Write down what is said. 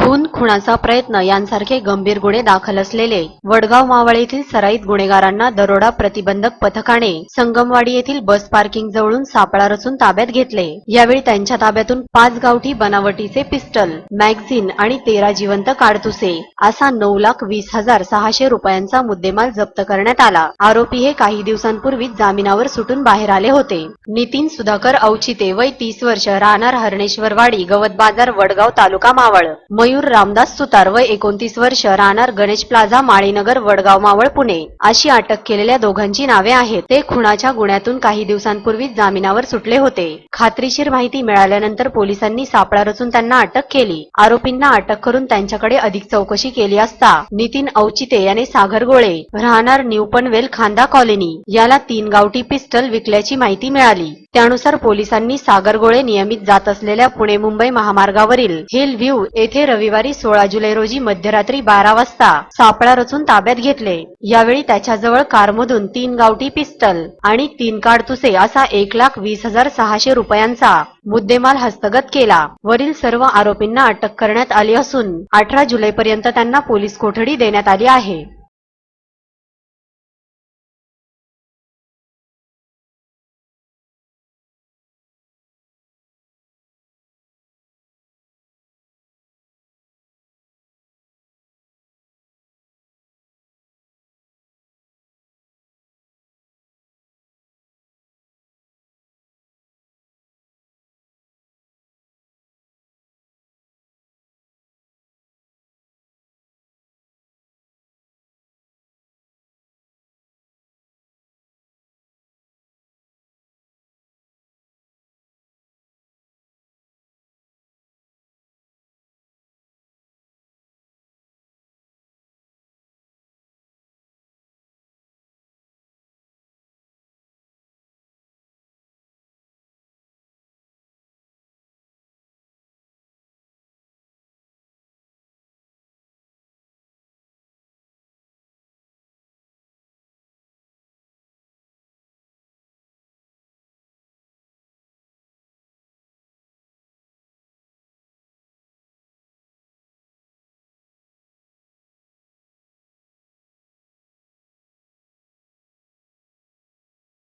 खून खुणाचा प्रयत्न यांसारखे गंभीर गुन्हे दाखल असलेले वडगाव मावळ येथील सराईत गुन्हेगारांना दरोडा प्रतिबंधक पथकाने संगमवाडी येथील बस पार्किंग जवळून सापळा रचून ताब्यात घेतले. यावेळी त्यांच्या ताब्यातून पाच गावठी बनावटीचे पिस्टल मॅगझिन आणि तेरा जिवंत काडतुसे असा नऊ लाख वीस हजार सहाशे रुपयांचा मुद्देमाल जप्त करण्यात आला. आरोपी हे काही दिवसांपूर्वीच जामिनावर सुटून बाहेर आले होते. नितीन सुधाकर औचिते वय तीस वर्ष राहणार हरणेश्वरवाडी गवत बाजार वडगाव तालुका मावळ. मयूर रामदास सुतार वय एकोणतीस वर्ष राहणार गणेश प्लाझा माळीनगर वडगाव मावळ पुणे. अशी अटक केलेल्या दोघांची नावे आहेत. ते खुनाच्या गुन्ह्यातून काही दिवसांपूर्वीच जामिनावर सुटले होते. खात्रीशीर माहिती मिळाल्यानंतर पोलिसांनी सापळा रचून त्यांना अटक केली. आरोपींना अटक करून त्यांच्याकडे अधिक चौकशी केली असता नितीन औचिते याने सागर गोळे राहणार न्यूपनवेल खांदा कॉलनी याला तीन गावठी पिस्टल विकल्याची माहिती मिळाली. त्यानुसार पोलिसांनी सागरगोळे नियमित जात असलेल्या पुणे मुंबई महामार्गावरील हिल व्ह्यू येथे रविवारी सोळा जुलै रोजी मध्यरात्री बारा वाजता सापळा रचून ताब्यात घेतले. यावेळी त्याच्याजवळ कारमधून तीन गावठी पिस्टल आणि तीन काडतुसे असा एक लाख वीस हजार सहाशे रुपयांचा मुद्देमाल हस्तगत केला. वरील सर्व आरोपींना अटक करण्यात आली असून अठरा जुलैपर्यंत त्यांना पोलीस कोठडी देण्यात आली आहे.